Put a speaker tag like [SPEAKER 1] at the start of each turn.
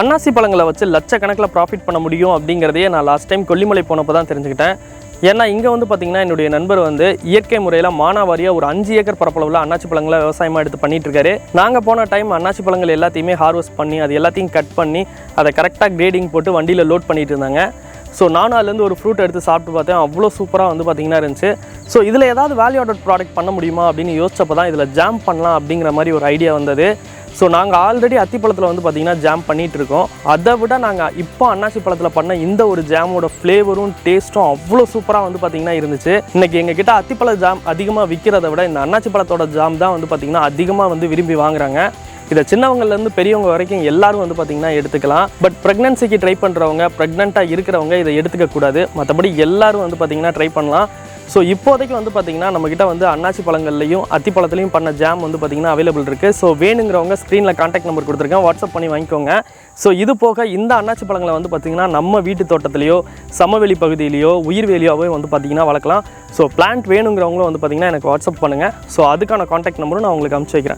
[SPEAKER 1] அன்னாசி பழங்களை வச்சு லட்சக்கணக்கில் ப்ராஃபிட் பண்ண முடியும் அப்படிங்கிறதையே நான் லாஸ்ட் டைம் கொல்லிமலை போனப்போ தான் தெரிஞ்சுக்கிட்டேன். ஏன்னா இங்கே வந்து பார்த்திங்கன்னா என்னுடைய நண்பர் வந்து இயற்கை முறையில் மானாவாரியாக ஒரு அஞ்சு ஏக்கர் பரப்பளவில் அன்னாச்சி பழங்களை விவசாயமாக எடுத்து பண்ணிட்டு இருக்காரு. நாங்கள் போன டைம் அன்னாச்சி பழங்கள் எல்லாத்தையுமே ஹார்வெஸ்ட் பண்ணி அது எல்லாத்தையும் கட் பண்ணி அதை கரெக்டாக கிரேடிங் போட்டு வண்டியில் லோட் பண்ணிட்டு இருந்தாங்க. ஸோ நானும் அதுலேருந்து ஒரு ஃப்ரூட் எடுத்து சாப்பிட்டு பார்த்தேன். அவ்வளோ சூப்பராக வந்து பார்த்திங்கன்னா இருந்துச்சு. ஸோ இதில் ஏதாவது வேல்யூ ஆடட் ப்ராடக்ட் பண்ண முடியுமா அப்படின்னு யோசிச்சப்போ தான் இதில் ஜாம் பண்ணலாம் அப்படிங்கிற மாதிரி ஒரு ஐடியா வந்தது. ஸோ நாங்கள் ஆல்ரெடி அத்திப்பழத்தில் வந்து பார்த்திங்கன்னா ஜாம் பண்ணிகிட்ருக்கோம் அதை விட நாங்கள் இப்போ அன்னாசி பழத்தில் பண்ண இந்த ஒரு ஜாமோட ஃப்ளேவரும் டேஸ்ட்டும் அவ்வளோ சூப்பராக வந்து பார்த்திங்கன்னா இருந்துச்சு. இன்றைக்கி எங்கள் கிட்ட அத்திப்பழ ஜாம் அதிகமாக விற்கிறத விட இந்த அன்னாசி பழத்தோட ஜாம் தான் வந்து பார்த்திங்கன்னா அதிகமாக வந்து விரும்பி வாங்குறாங்க. இதை சின்னவங்கலேருந்து பெரியவங்க வரைக்கும் எல்லாரும் வந்து பார்த்திங்கன்னா எடுத்துக்கலாம். பட் ப்ரெக்னன்சிக்கு ட்ரை பண்ணுறவங்க ப்ரெக்னெண்ட்டாக இருக்கிறவங்க இதை எடுத்துக்க கூடாது மற்றபடி எல்லாரும் வந்து பார்த்திங்கன்னா ட்ரை பண்ணலாம். ஸோ இப்போதைக்கு வந்து பார்த்திங்கன்னா நம்மக்கிட்ட வந்து அண்ணாச்சி பழங்கள்லையும் அத்திப்பழத்துலையும் பண்ண ஜாம் வந்து பார்த்திங்கன்னா அவைலபிள் இருக்குது ஸோ வேணுங்கிறவங்க ஸ்க்ரீனில் காண்டாக்ட் நம்பர் கொடுத்துருக்கேன் வாட்ஸ்அப் பண்ணி வாங்கிக்கோங்க. ஸோ இது போக இந்த அண்ணாச்சி பழங்களை வந்து பார்த்திங்கன்னா நம்ம வீட்டு தோட்டத்துலேயோ சமவெளி பகுதியிலையோ உயிர்வேலியாவோ வந்து பார்த்திங்கன்னா வளர்க்கலாம். ஸோ பிளான்ட் வேணுங்கிறவங்களும் வந்து பார்த்திங்கன்னா எனக்கு வாட்ஸ்அப் பண்ணுங்கள் ஸோ அதுக்கான காண்டாக்ட் நம்பரும் நான் உங்களுக்கு அனுப்பிச்சி வைக்கிறேன்.